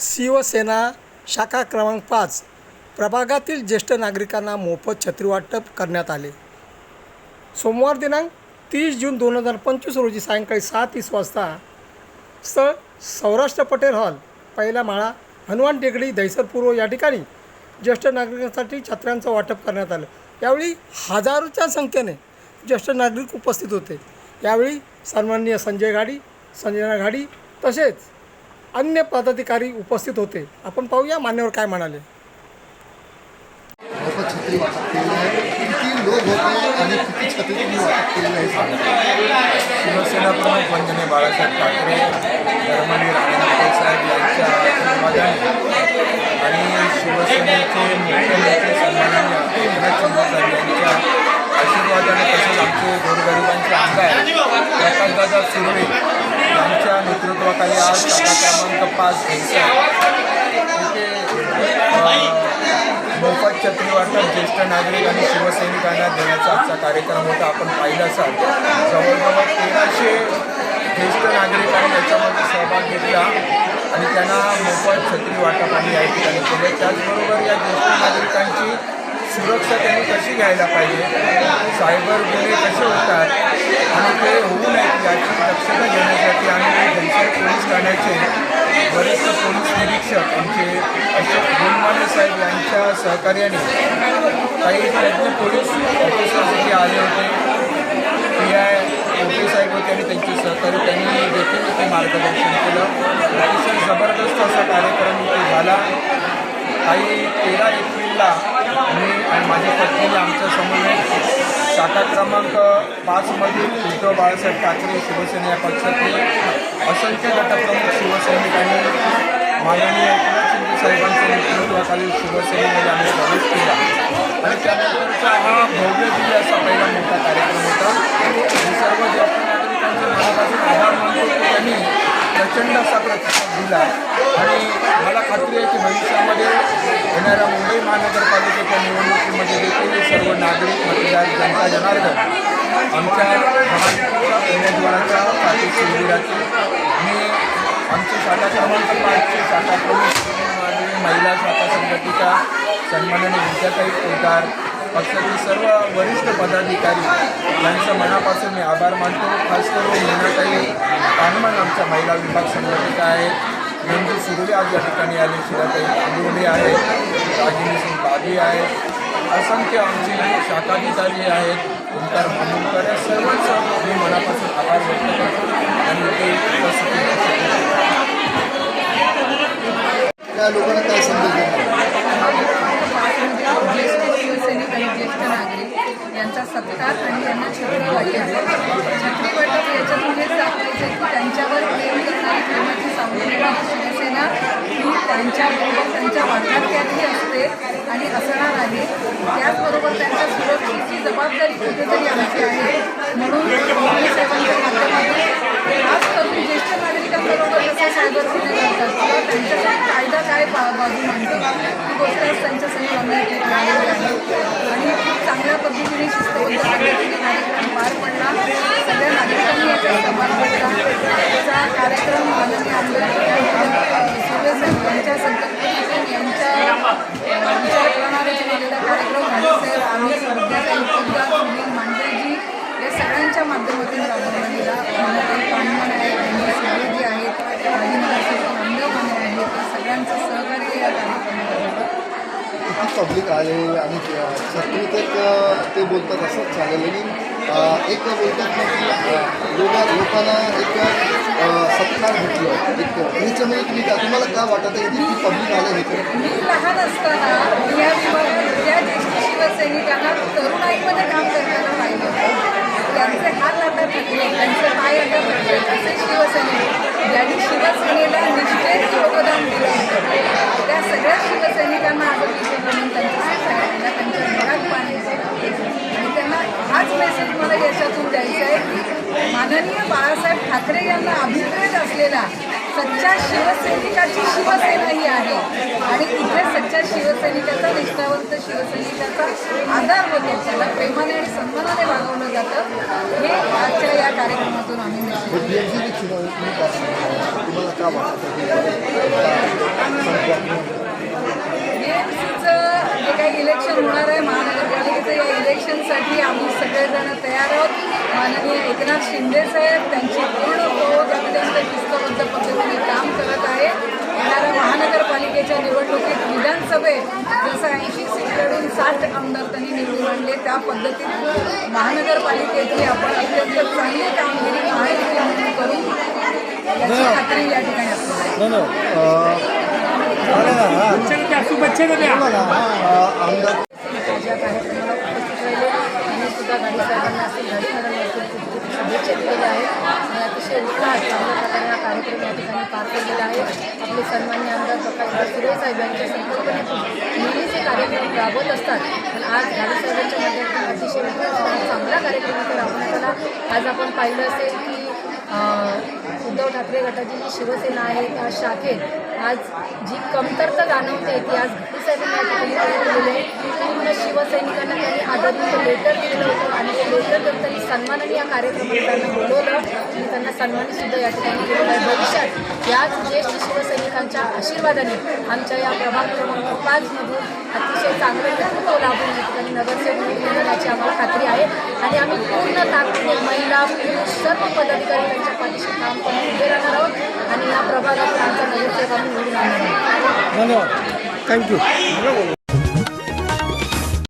शिवसेना शाखा क्रमांक पाच प्रभागातील ज्येष्ठ नागरिकांना मोफत छत्री वाटप करण्यात आले. सोमवार दिनांक तीस जून दोन हजार पंचवीस रोजी सायंकाळी सहा तीस वाजता स्थळ सौराष्ट्र पटेल हॉल पहिला माळा हनुमान टेकडी दहिसरपूर्व या ठिकाणी ज्येष्ठ नागरिकांसाठी छत्र्यांचं वाटप करण्यात आलं. यावेळी हजारोच्या संख्येने ज्येष्ठ नागरिक उपस्थित होते. यावेळी सन्माननीय संजय गाडी संजना गाडी तसेच अन्य पदाधिकारी उपस्थित होते. आपण पाहूया मान्यवर काय म्हणाले. छत्री किती लोक होते आणि किती छत्री शिवसेना प्रमुख वंदनीय बाळासाहेब ठाकरे धर्मवीर राणाभाऊ साहेब यांच्या आशीर्वादाने आणि शिवसेनेचे मुख्यमंत्री सन्माननीय एकनाथ शिंदे साहेब यांच्या आशीर्वादाने तसेच आमचे गोरगरिबांचे आमदार प्रकाशदादा सुर्वे यांच्या नेतृत्वाखाली आज शाखा क्रमांक पाच इथे मोफत छत्री वाटप ज्येष्ठ नागरिक आणि शिवसैनिकांना देण्याचा आजचा कार्यक्रम होता. आपण पाहिला असाल. जवळजवळ तेराशे ज्येष्ठ नागरिकांनी याच्यामध्ये सहभाग घेतला आणि त्यांना मोफत छत्री वाटप आम्ही या ठिकाणी केले. त्याचबरोबर या ज्येष्ठ नागरिकांची सुरक्षा त्यांनी कशी घ्यायला पाहिजे? सायबर गुन्हे कसे होतात? आणि ते होऊ नयेत याची दक्षता घेण्यासाठी आम्ही पोलीस ठाण्याचे वरिष्ठ पोलीस निरीक्षक आमचे अशोक गुलमाने साहेब यांच्या सहकार्याने काही तज्ज्ञ पोलीस ऑफिसर्स इथे आले होते. पी आय ओके साहेब होते आणि त्यांचे सहकारी त्यांनी देखील इथे मार्गदर्शन केलं. अतिशय जबरदस्त असा कार्यक्रम इथे झाला. काही तेरा एप्रिलला मी आणि माझ्या पत्नीने शाखा क्रमांक पाचमधील उद्धव बाळासाहेब ठाकरे शिवसेना या पक्षातील असंख्य गटप्रमुख शिवसैनिकांनी माननीय एकनाथ शिंदे साहेबांच्या नेतृत्वाखालील शिवसेनेमध्ये आम्ही प्रवेश केला. आणि त्यानंतरचा हा भव्य दिव्य असा पहिला मोठा कार्यक्रम होता. मी सर्व ज्येष्ठ नागरिकांच्या मनापासून आभार मानतो त्यांनी प्रचंड असा प्रतिसाद दिला. आणि मला खात्री आहे की भविष्यामध्ये येणाऱ्या मुंबई महानगरपालिकेच्या निवडणुकीमध्ये देखील सर्व नागरिक मतदार जनता जनार्दन आमच्या उमेदवाराच्या पाठीशी उभी राहतील मी आमची शाखा क्रमांक पाचची शाखा प्रमुख महिला शाखा संघटनेच्या सन्माननीय विद्याताई पोलदार पक्षातील सर्व वरिष्ठ पदाधिकारी यांचं मनापासून मी आभार मानतो. खास करून मीनाताई पानमन आमच्या महिला विभाग संघटनेच्या आहेत. मंजू सुर्वे आज या ठिकाणी आले. शिराताई तांदुर्डे आहे. रागिनी सिंग बाबी आहेत असंख्य आमचे शाखाधिकारी आहेत. ओंकार मामुलकर या सर्वच मी मनापासून आभार व्यक्त करतो. आणि ते उपस्थिती त्या लोकांना काय संदेश देणार? ज्येष्ठ नागरिक यांचा सत्कार आणि त्यांना छत्री वाटप छत्री वाटप याच्यातून हे सांगायचं की त्यांच्यावर प्रेम करणारी प्रेमाची सावलेली शिवसेना ही त्यांच्याबरोबर त्यांच्या वाटत असते आणि असणार आहे त्याचबरोबर त्यांच्या सुरक्षेची जबाबदारी कुठेतरी आमची आहे म्हणून पोलीस सेवांच्या माध्यमातून खास करून ज्येष्ठ नागरिकांबरोबर जसं सायबर गुन्हे घडतात किंवा त्यांच्यासाठी कायदा काय बा बाजू मांडतो ही गोष्ट आज त्यांच्यासाठी आम्ही इथे ठेवलेली आहे आणि खूप चांगल्या पद्धतीने शिस्तबद्ध पद्धतीने कार्यक्रम पार पडला सगळ्या नागरिकांनी याच्यात सहभाग घेतला त्याचा कार्यक्रम माननीय आमदार सुरेश यांच्या संकल्पनेतून यांच्या विचारप्रणालीतून आलेला कार्यक्रम राजेसाहेब आम्ही स्वर्गीय मुद्दा सुनील मांडेजी या सगळ्यांच्या माध्यमातून राबवला गेला मनाताई पानमन आहे त्यांनी सुरेजी आहेत राजेंद्र नामदेव माने आहेत या सगळ्यांचं सहकार्य या कार्यक्रमात होतं किती पब्लिक आले आणि छत्री ते बोलतात असंच चालेल. आणि एक बोलतात ना की लोका लोकांना एक सत्कार भेटलं एक ह्याच्यामध्ये तुम्ही का तुम्हाला काय वाटत आहे की पब्लिक आलं हे मी लहान असताना या विभागात ज्येष्ठ शिवसैनिकांना तरुणाईमध्ये काम करताना पाहिलं. त्यांचे हात आता थकले त्यांचे पाय आता थकले. असे शिवसैनिक ज्यांनी शिवसेनेला निष्ठेत योगदान दिलं. त्या सगळ्या शिवसैनिकांना आपण तिथे म्हणून त्यांचा सत्कार केला त्यांच्या घरात पाणी दिलं. आणि त्यांना हाच मेसेज मला याच्यातून द्यायचा आहे की माननीय बाळासाहेब ठाकरे यांना अभिप्रेत असलेला सच्च्या शिवसैनिकाची शिवसेना ही आहे. आणि इथे सच्च्या शिवसैनिकाचा निष्ठावंत शिवसैनिकाचा आदर होतो त्याला प्रेमाने आणि सन्मानाने वागवलं जातं. हे आजच्या या कार्यक्रमातून आम्ही निश्चित बी एम सी चुनाव तुम्ही काय सांगता? तुम्हाला काय वाटतं BMC-चं जे काही इलेक्शन होणार आहे महानगरपालिकेचं या इलेक्शनसाठी आम्ही सगळेजण तयार आहोत. माननीय एकनाथ शिंदे साहेब त्यांची पूर्ण अत्यंत शिस्तबद्ध पद्धतीने काम करत आहे. येणाऱ्या महानगरपालिकेच्या निवडणुकीत विधानसभेत जसं ऐंशी सीट लढून साठ आमदार त्यांनी निवडून आणले त्या पद्धतीत महानगरपालिकेची आपण अत्यंत चांगली कामगिरी महायुती म्हणून करू याची खात्री या ठिकाणी आपल्याला शुभेच्छा दिलेल्या आहेत आणि अतिशय उत्साहात चांगल्या प्रकारे हा कार्यक्रम या ठिकाणी पार पडलेला आहे. आपले सन्मान्य आमदार प्रकाश सुरे साहेब यांच्या संकल्पनेतून नेहमीच हे कार्यक्रम राबवत असतात. पण आज गाडी साहेबांच्या माध्यमातून अतिशय उत्साहात चांगला कार्यक्रम इथे राबवण्यात आला. आज आपण पाहिलं असेल की उद्धव ठाकरे गटाची जी शिवसेना आहे त्या शाखेत आज जी कमतरता जाणवते ती आज आहे पूर्ण शिवसैनिकांना त्यांनी आदरणीय लेटर दिलेलं होतं आणि ते लेटर तर त्यांनी सन्मानाने या कार्यक्रमात त्यांना बोलवलं. आणि सन्मानित सुद्धा या ठिकाणी केलेलं आहे. भविष्यात याच ज्येष्ठ शिवसैनिकांच्या आशीर्वादाने आमच्या या प्रभाग क्रमांक पाचमधून अतिशय चांगलं नेतृत्व लाभून या ठिकाणी नगरसेवक मिळण्याची याची आम्हाला खात्री आहे. आणि आम्ही पूर्ण ताकदीने महिला पुरुष सर्व पदाधिकारी त्यांच्या पाठीशी काम करून उभे राहणार आहोत आणि या प्रभागातून आमचा नगरसेवक आम्ही निवडून आणणार आहोत. धन्यवाद. थँक्यू